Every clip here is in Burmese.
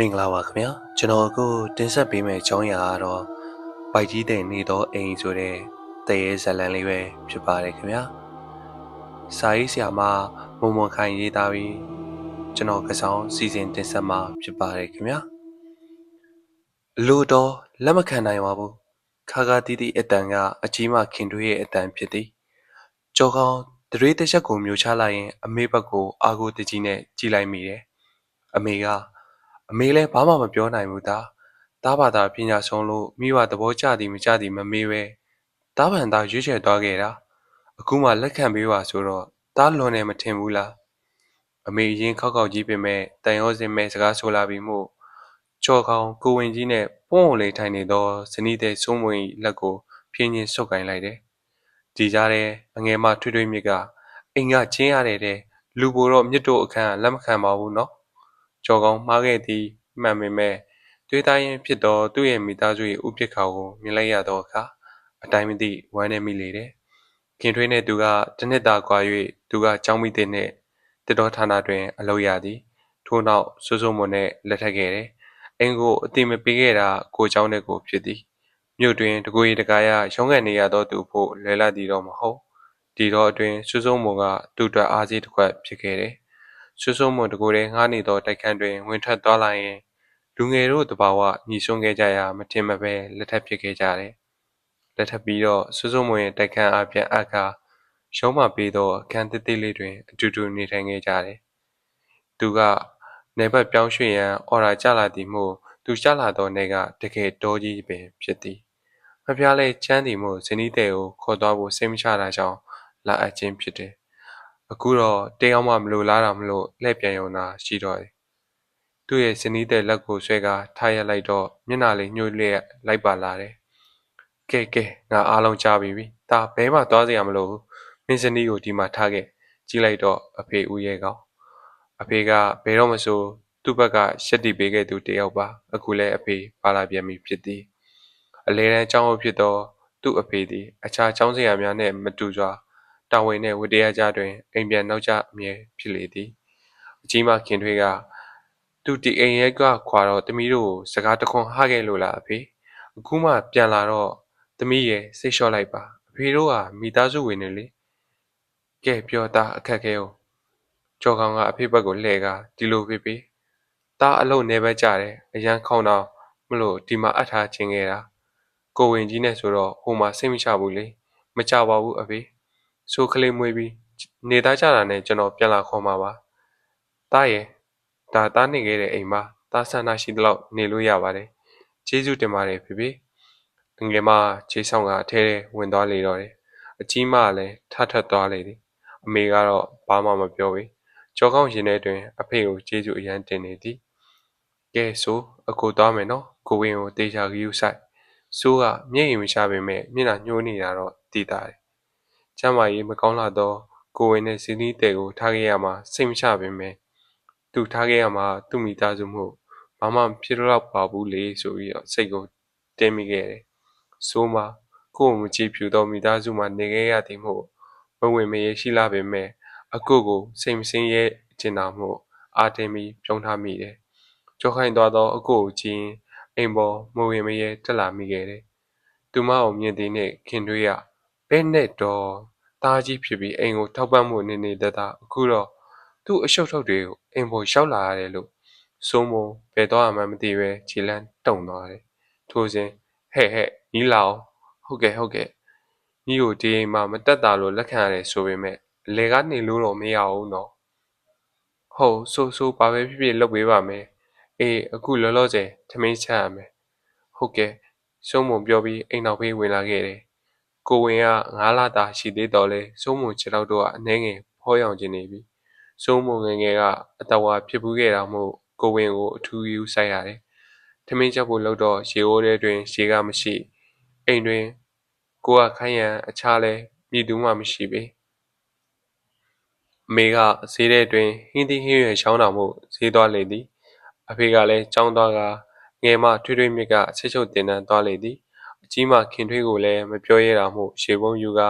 မင်္ဂလာပါခင်ဗျာကျွန်တော်အခုတင်ဆက်ပေးမယ့်အကြောင်းအရာကတော့ပိုက်ကြီးတဲ့နေသောအိမ်ဆိုတဲ့တရေဇလန်လေးပဲဖြစ်ပါတယ်ခင်ဗျာစာရေးဆရာမမုံမွန်ခိုင်ရေးသားပြီးကျွန်တော်ကဆောင်စီစဉ်တင်ဆက်မှာဖြစ်ပါတယ်ခင်ဗျာအလိုတော်လက်မခံနိုင်ပါဘူးခါခါတီးတီးအတန်ကအကြီးမခင်တွေးရဲ့အတန်ဖြစ်သည်ကြောကောင်တရေတစ်ချက်ကိုမျိုးချလိုက်ရင် အမေဘက်ကိုအာကိုတကြီးနဲ့ကြည်လိုက်မိတယ်အမေက အမေလည်းဘာမှမပြောနိုင်ဘူးသားသားဘာသာပညာဆုံးလို့မိဘသဘောကျသည်မကျသည်မမေးပဲသားဗန်သားရွေးချယ်သွားခဲ့တာအခုမှလက်ခံပေးပါဆိုတော့သားလွန်နေမထင်ဘူးလားအမေရင်ခောက်ခောက်ကြီးပင်မဲ့တန်ရောစင်မဲ့စကားဆိုလာပြီးမို့ကြော်ခေါင်ကိုဝင်ကြီးနဲ့ပွန့်လေးထိုင်နေသောဇနီးတဲ့စိုးမွင်လက်ကိုဖြင်းချင်းဆုပ်ကိုင်လိုက်တယ်ဒီကြားထဲအငယ်မထွေးထွေးမြစ်ကအိမ်ကချင်းရတဲ့တဲ့လူဘိုတော့မြစ်တို့အခန်းလက်မခံပါဘူးနော် ကြော်ကောင်းမှားခဲ့သည်မှန်ပေမဲ့သွေးသားရင်ဖြစ်သောသူ့ရဲ့မိသားစု၏ဥပိ္ပခါကိုမြင်လိုက်ရသောအခါအတိုင်းမသိဝမ်းနေမိလေတယ်။ခင်ထွေးနှင့်သူကတနှစ်သာကွာ၍သူကကျောင်းမိတဲ့နှင့်တတော်ဌာနတွင် အလုပ်ရသည်။ထို့နောက်စိုးစိုးမွန်နှင့်လက်ထပ်ခဲ့တယ်။အင်ကိုအတိမပေးခဲ့တာကိုเจ้าနှင့်ကိုဖြစ်သည်။မြို့တွင်တကိုယ်ရီတကားရရုံးကန်နေရသောသူဖို့လဲလာသည်တော့မဟုတ်။ဒီတော့အတွင်စိုးစိုးမွန်ကသူ့အတွက်အားစီးတစ်ခွက်ဖြစ်ခဲ့တယ်။ စိုးစိုးမွန်တကိုယ်တည်းငှားနေသောတိုက်ခန်းတွင် ဝင်ထွက်သွားလာရင်လူငယ်တို့သဘာဝညီဆွန်းခဲ့ကြရာမထင်မပဲလက်ထပ်ဖြစ်ခဲ့ကြတယ်။လက်ထပ်ပြီးတော့စွစွမွန်ရဲ့တိုက်ခန်းအပြန်အကာရုံးမပေးသောအခန်းတစ်သေးလေးတွင်အတူတူနေထိုင်ခဲ့ကြတယ်။သူကနေဘက်ပြောင်းရွှေ့ရန်အော်ရာကျလာသည်မို့သူကျလာသောနေကတကယ်တောကြီးပင်ဖြစ်သည်။မဖျားလဲချမ်းသည်မို့ဇနီးတဲ့ကိုခေါ်သွားဖို့စိတ်မချတာကြောင့်လာအပ်ခြင်းဖြစ်တယ်။ အခုတော့တရားမှ မလိုလားတာမလို့ လှည့်ပြန်ရုံသာ ရှိတော့တယ် သူ့ရဲ့ဇနီးသည်လက်ကိုဆွဲကာထားရပ်လိုက်တော့ မျက်နှာလေးညှိုးလျက်လိုက်ပါလာတယ်။ကဲ ကဲ ငါအားလုံးကြားပြီပြီ။ဒါဘဲမှ သွားစရာမလိုဘူး။မင်းဇနီးကို ဒီမှာထားခဲ့။ကြည့်လိုက်တော့ အဖေဦးရဲ့ကောင်။အဖေက ဘယ်တော့မဆို သူ့ဘက်ကရှက်တီပေးခဲ့သူတယောက်ပါ။အခုလည်း အဖေ ပါလာပြန်ပြီဖြစ်သည်။အလဲတန်းကျောင်းအုပ်ဖြစ်သော သူ့အဖေသည် အခြားကျောင်းဆရာများနှင့်မတူစွာ တာဝန်နှင့်ဝတ္တရားကြားတွင် အိမ်ပြန်နောက်ကျအမြဲဖြစ်လေသည်။အကြီးမခင်ထွေးကသူဒီအိမ်ရဲကခွာတော့သမီးတို့ကိုစကားတခွန်းဟခဲ့လို့လားအဖေအခုမှပြန်လာတော့သမီးရဲ့စိတ်လျှော့လိုက်ပါအဖေတို့ကမိသားစုဝင်နေလေကဲပြောသားအခက်ခဲ哦ကြော်ကောင်ကအဖေဘက်ကိုလှည့်ကားဒီလိုဖေဖေသားအလုံးနေပဲကြတယ်အရန်ခေါင်းတော့မလို့ဒီမှာအပ်ထားခြင်းခဲ့တာကိုဝင်ကြီးနဲ့ဆိုတော့ဟိုမှာစိတ်မချဘူးလေမချပါဘူးအဖေ ဆိုကလေးမွေးပြီးနေသားကြတာနဲ့ကျွန်တော်ပြန်လာခေါ်မှာပါတားရဲ့ဒါသားနေခဲ့တဲ့အိမ်မှာသားဆန္ဒရှိသလောက်နေလို့ရပါတယ်ကျေးဇူးတင်ပါတယ်ဖေဖေငယ်မခြေဆောင်ကအထဲထဲဝင်သွားလေတော့တယ်အကြီးမကလည်းထထသွားလေသည်အမေကတော့ဘာမှမပြောပေကြောကောင်းရင်ထဲတွင်အဖေကိုကျေးဇူးအရန်တင်နေသည်ကဲဆိုအကိုသွားမယ်နော်ကိုဝင်းကိုတေချာဂယူဆိုင်စိုးကမျက်ရည်မချပေမဲ့မျက်နှာညှိုးနေတာတော့တည်တာတယ် ကျမကြီးမကောင်းလာတော့ကိုဝင်းနဲ့ဇီနီးတဲ့ကို ထားခဲ့ရမှာ စိတ်မချပေမဲ့သူထားခဲ့ရမှာ သူ့မိသားစုမို့ ဘာမှဖြစ်တော့ပါဘူးလေဆိုပြီးတော့ စိတ်ကို တင်းမိခဲ့တယ်။ဆိုးမှာ ကိုယ်မကြည့်ဖြူသော မိသားစုမှာ နေခဲ့ရသည်မို့ မဝင်မရရှိလာပေမဲ့အကုတ်ကို စိတ်မစင်းရဲ့ကျင်တာမို့ အာတင်ပြီး ပြုံးထားမိတယ်။ကြောခိုင်းသွားသော အကုတ်ကိုကြည့်အိမ်ပေါ် မဝင်မရတက်လာမိခဲ့တယ်။သူမအောင်မြင်သည်နှင့် ခင်တွေးရ ဘဲနဲ့တော့တားကြီးဖြစ်ပြီး အိမ်ကိုထောက်ပံ့မှုနေနေတတ်အခုတော့ သူ့အရှုပ်ထုတ်တွေကိုအိမ်ပေါ်ရောက်လာရတယ်လို့ စိုးမိုး ဘယ်သွားမှမသိပဲခြေလမ်းတုံသွားတယ်။ထိုစဉ် ဟဲ့ ဟဲ့ ညီလာအောင်ဟုတ်ကဲ့ ဟုတ်ကဲ့ ညီကို ဒီအိမ်မှာမတက်တာလို့ လက်ခံရတယ်ဆိုပေမဲ့အလေကနေလို့တော့ မရဘူးနော်။ဟုတ် ဆိုဆို ဘာပဲဖြစ်ဖြစ် လုပ်ပေးပါမယ်။အေး အခုလောလောဆယ် ထမင်းချက်ရမယ်။ဟုတ်ကဲ့ စိုးမုံပြောပြီး အိမ်နောက်ဖေး ဝင်လာခဲ့တယ်။ ကိုဝင်ကငါးလတာရှိသေးတော်လဲစိုးမုံခြေထောက်တော့အနှဲငယ်ဖောရောင်ကျင်နေပြီစိုးမိုံငယ်ငယ်ကအတဝါဖြစ်ပူးခဲ့တာမို့ကိုဝင်ကိုအထူးယူဆိုင်ရတယ်။ထမင်းချက်ဖို့လို့တော့ရေအိုးထဲတွင်ရေကမရှိအိမ်တွင်ကိုကခိုင်းရန်အခြားလဲမြည်သူမှမရှိပေ။အမေကဈေးထဲတွင်ဟင်းသီးဟင်းရွယ်ချောင်းတော်မှုဈေးသွားလေသည်။အဖေကလည်းចောင်းသွားကငယ်မထွေးထွေးမြစ်ကဆက်ချုပ်တင်တန်းသွားလေသည်။ အကြီးမခင်ထွေးကိုလည်းမပြောရတာမို့ရှေပုံးယူက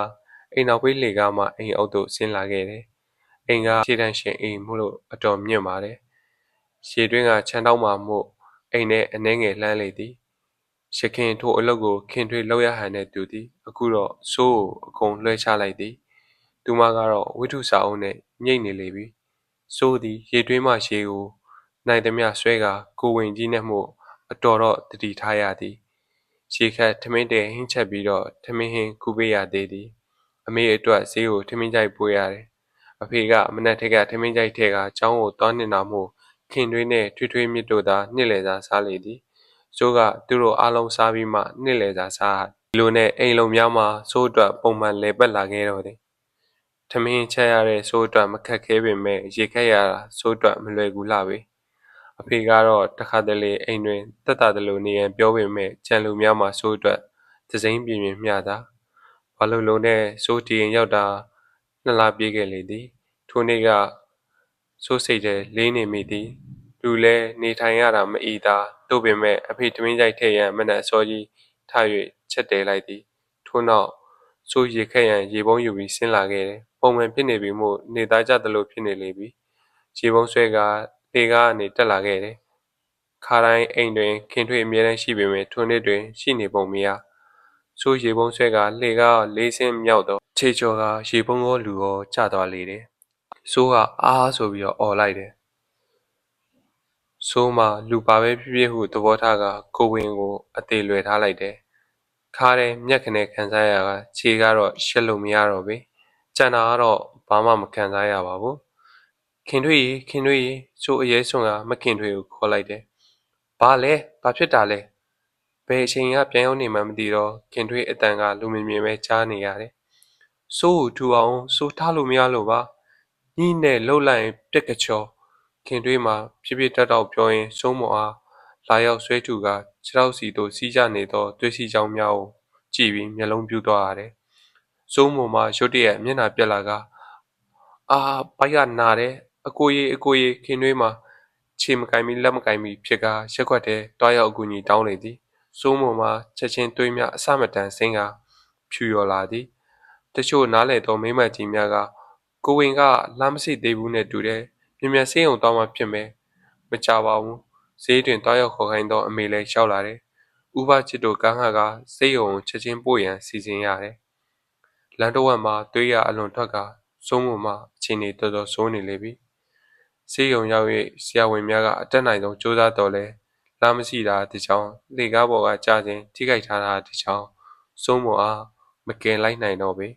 အိမ်နောက်ဖေးလေကားမှအိမ်အုပ်သို့ဆင်းလာခဲ့တယ်။အိမ်ကခြေတန်းရှင်အိမ်မို့လို့အတော်မြင့်ပါတယ်။ရှေတွင်းကခြံတောက်မှာမို့အိမ်ထဲအနှဲငယ်လှမ်းလေသည်ရခင်ထိုအလုပ်ကိုခင်ထွေလောက်ရဟန်နဲ့တူသည်အခုတော့စိုးကိုအကုန်လွှဲချလိုက်သည်သူမကတော့ဝိထုစာအုပ်နဲ့ညှိတ်နေလေပြီစိုးသည်ရေတွင်းမှရေကိုနိုင်သည်မြဆွဲကကိုဝင်ကြီးနဲ့မှုအတော်တော့တတိထားရသည် ရေခတ်ထမင်းတဲဟင်းချက်ပြီးတော့ထမင်းဟင်းကူပေးရသေးသည်အမေအတွက်ဈေးကိုထမင်းကြိုက်ပွေးရတယ်အဖေကမနက်ထက်ကထမင်းကြိုက်ထဲကကျောင်းကိုတောင်းနေတာမို့ခင်တွင်းနဲ့ထွေးထွေးမြစ်တို့သာနှစ်လေသာစားလေသည်စိုးကသူတို့အားလုံးစားပြီးမှနှစ်လေသာစားဒီလိုနဲ့အိမ်လုံးများမှာစိုးအတွက်ပုံမှန်လဲပတ်လာခဲ့တော့တယ်ထမင်းချက်ရတဲ့စိုးအတွက်မခက်ခဲပေမဲ့ရေခက်ရတာစိုးအတွက်မလွယ်ကူလှပဲ အဖေကတော့ တခါတလေ အိမ်တွင်တက်တာတလို့နေရန်ပြောပေမဲ့ကြံလူများမှာစိုးအတွက်သစိမ့်ပြင်းပြင်းမျှတာဘာလို့လုံးနဲ့ စိုးတီရင်ရောက်တာ နှစ်လပြေးခဲ့လေသည် ထိုနေ့က စိုးစိတ်ထဲ လေးနေမိသည် လူလဲနေထိုင်ရတာမအီသာတို့ပင်မဲ့အဖေတမင်းကြိုက်ထဲ့ရန် မနက်စောကြီးထား၍ချက်တဲလိုက်သည် ထို့နောက် စိုးရေခက်ရန် ရေပုံးယူပြီး ဆင်းလာခဲ့တယ် ပုံမှန်ဖြစ်နေပြီမို့ နေသားကြသလို ဖြစ်နေလေပြီ ရေပုံးဆွဲက လေကားကနေ တက်လာခဲ့တယ် ခါတိုင်းအိမ်တွင် ခင်ထွေအမြဲတမ်းရှိပေမဲ့ထိုနေ့တွင် ရှိနေပုံမရဆိုးရေပုံးဆွဲကလှေကားလေးစင်းမြောက်တော့ခြေချော်ကရေပုံးကိုလူကိုကျသွားလေတယ်ဆိုးက အားဆိုပြီးတော့អော်လိုက်တယ်ဆိုးမှလူပါပဲဖြစ်ဖြစ်ဟု သဘောထားကကိုဝင်ကို အသေးလွယ်ထားလိုက်တယ် ခါတဲ့မျက်ခနဲ့ခံစားရကခြေကတော့ ရှက်လို့မရတော့ပဲကြံတာကတော့ ဘာမှ မခံစားရပါဘူး ခင်ထွေးရေခင်ထွေးရေဆိုးအရေးဆုံးကမခင်ထွေးကိုခေါ်လိုက်တယ်ဘာလဲဘာဖြစ်တာလဲဘယ်အချိန်ကပြန်ရောက်နေမှမသိတော့ခင်ထွေးအတန်ကလူမြင်မြင်ပဲကြားနေရတယ်စိုးကိုထူအောင်စိုးထားလို့မရလို့ပါညင်းနဲ့လှုပ်လိုက်ရင်ပြက်ကချောခင်တွေးမှာပြပြတတ်တော့ပြောရင်စိုးမော်အားလာရောက်ဆွဲထူကခြေထောက်စီတို့စီးကြနေသောတွေးစီချောင်းများကိုကြည့်ပြီးမျက်လုံးပြူသွားရတယ်စိုးမော်မှာရုတ်တရက်မျက်နှာပြက်လာကအာဘိုက်ကနာတယ် အကိုကြီးအကိုကြီးခင်တွေးမှာခြေမကင်ပြီးလက်မကင်ပြီးဖြစ်ကာရက်ခွက်ထဲတွားရောက်အကူကြီးတောင်းလေသည်စိုးမော်မှာချက်ချင်းတွေးမြအစမတန်စင်းကဖြူရော်လာသည်တချို့နားလေသောမိမကြီးများကကိုဝင်ကလမ်းမစိသေးဘူးနဲ့တူတယ်မြင်မြန်ဆေးရုံတောင်းမှဖြစ်မယ်မကြပါဘူးဈေးတွင်တောက်ရောက်ခေါ်ခိုင်းသောအမေလည်းရှောက်လာတယ်ဥပချစ်တို့ကန်းဟာကစိတ်ယုံချက်ချင်းပို့ရန်စီစဉ်ရတယ်လမ်းတော်ဝက်မှာတွေးရအလွန်ထွက်ကစိုးမှုမှအချိန်တွေတော်တော်ဆိုးနေလေပြီ ဆေးရုံရောက်၍ဆရာဝန်များကအတက်နိုင်ဆုံးစူးစမ်းတော်လဲလာမရှိတာဒီချောင်းလေကားပေါ်ကကြာခြင်းထိခိုက်ထားတာဒီချောင်းစိုးမှုအားမကယ်လိုက်နိုင်တော့ပေ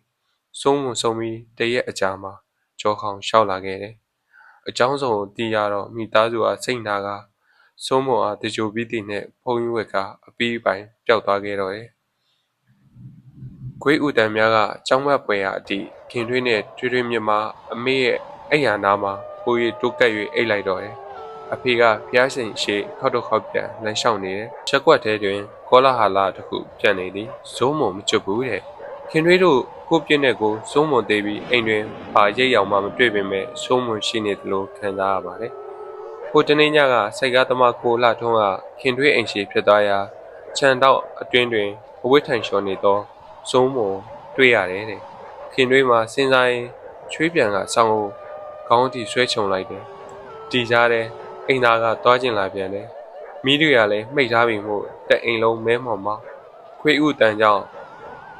စိုးမှုဆုံးပြီးတရက်အကြာမှာကြောခေါင်လျှောက်လာခဲ့တယ်။အကြောင်းစုံကိုသိရတော့မိသားစုအားစိတ်နာကစိုးမောအားတကြိုပြီးတည်နဲ့ဖုံးရွက်ကအပီးပိုင်ပျောက်သွားခဲ့တော့တယ်။ခွေးဥတန်များကကြောင်းမက်ပွဲရာအတိခင်ထွေးနဲ့ထွေးထွေးမြမအမေရဲ့အိမ်ယာနာမှာ ပိုးရီတိုးကပ်၍အိတ်လိုက်တော့တယ်။အဖေကဖျားရှင်ရှိခောက်တော့ခောက်ပြန်လမ်းလျှောက်နေတယ်။ချက်ကွက်ထဲတွင်ကောလာဟာလာတစ်ခုပြန့်နေသည်။ဇိုးမုံမကျွတ်ဘူးတဲ့။ခင်ထွေးတို့ကိုပြင်းတဲ့ကိုစိုးမွန်သေးပြီးအိမ်တွင်ပါရိပ်ရောင်မှမတွေ့ပေမဲ့စိုးမွန်ရှိနေသလိုခံစားရပါတယ်။ကိုတနေ့ညကစိတ်ကားသမားကိုလှထွန်းကခင်ထွေးအိမ်ရှိဖြစ်သွားရာခြံတော့အတွင်းတွင်အဝိထိုင်လျှော်နေသောစိုးမွန်တွေ့ရတယ်တဲ့။ခင်ထွေးမှာစဉ်းစားရင်ချွေးပြန်ကဆောင်းကို ခေါင်းတီဆွဲချုံလိုက်တယ်။တီကြတဲ့အိမ်သားကသွားကျင်လာပြန်တယ်။မိတွေကလည်းမှိတ်ထားပြီမို့တအိမ်လုံးမဲမော်မှာခွေးဥတန်ကြောင့်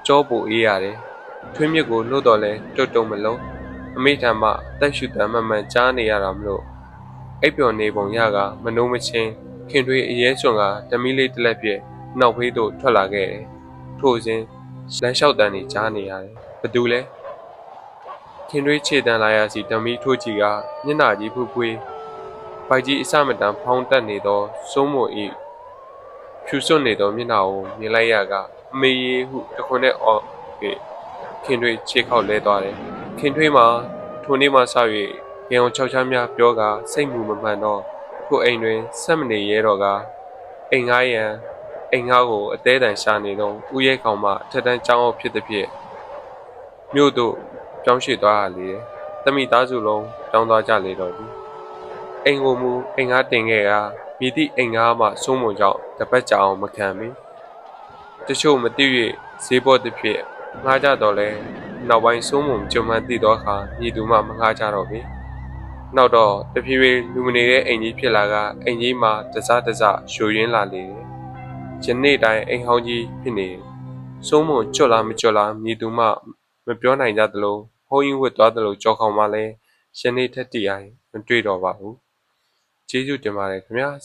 ကြောပူအေးရတယ်။ထွေးမြစ်ကိုနှုတ်တော်လဲတွတ်တုံမလုံးအမိထံမှတက်ရှူတမ်းမှန်မှန်ကြားနေရတာမလို့အိပ်ပျော်နေပုံရကမနှုံးမချင်းခင်ထွေးအရေးစွန်ကတမီးလေးတစ်လက်ပြည့်နောက်ဖေးသို့ထွက်လာခဲ့တယ်ထို့စဉ်လမ်းလျှောက်တန်းနေကြားနေရတယ်ဘသူလဲ ခင်ထွေးခြေတန်းလာရစီတမီးထိုးကြီးကမျက်နှာကြီးဖူးဖွေးပိုက်ကြီးအစမတန်ဖောင်းတက်နေသောစိုးမို့ဤဖြူစွတ်နေသောမျက်နှာကိုမြင်လိုက်ရကအမေရီဟုတခွန်းနဲ့အော်၍ခင်ထွေးခြေခောက်လဲသွားတယ်ခင်ထွေးမှာထိုနေ့မှစ၍ရေအောင်ချောက်ချမ်းများပြောကာစိတ်မူမမှန်တော့ကိုအိမ်တွင်ဆက်မနေရဲတော့ကအိမ်ငားရန်အိမ်ငားကိုအသေးတန်ရှာနေတော့ဥရဲကောင်မှထက်တန်းကြောင်းအောင်ဖြစ်သည်ဖြင့်မြို့သို့ ပြောင်းရွှေ့သွားရလေတယ်တမိသားစုလုံးတောင်းသွားကြလေတော့သည်အိမ်ကိုမူအိမ်ငားတင်ခဲ့ကမြည်သည့်အိမ်ငားမှစိုးမုံကြောင့်တပတ်ကြာအောင်မခံမီတချို့မသိ၍ဈေးပေါ်သည်ဖြင့်ငှားကြတော့လဲနောက်ပိုင်းစိုးမုံကြုံမှန်းသိသောအခါညီသူမှမငှားကြတော့ပေနောက်တော့တဖြည်းဖြည်းလူမနေတဲ့အိမ်ကြီးဖြစ်လာကအိမ်ကြီးမှာတစတစရှို့ရင်းလာလေတယ်။ယနေ့တိုင်းအိမ်ဟောင်းကြီးဖြစ်နေတယ်။စိုးမွန်ကြွလာမကြွလာမြည်သူမှမပြောနိုင်ကြသလို ဟိုးရင်ဝတ်သွားသလိုကြောက်ခေါင်မှလည်းယနေ့ထက်တည်အိုင်မတွေ့တော့ပါဘူး။ကျေးဇူးတင်ပါတယ်ခင်ဗျာ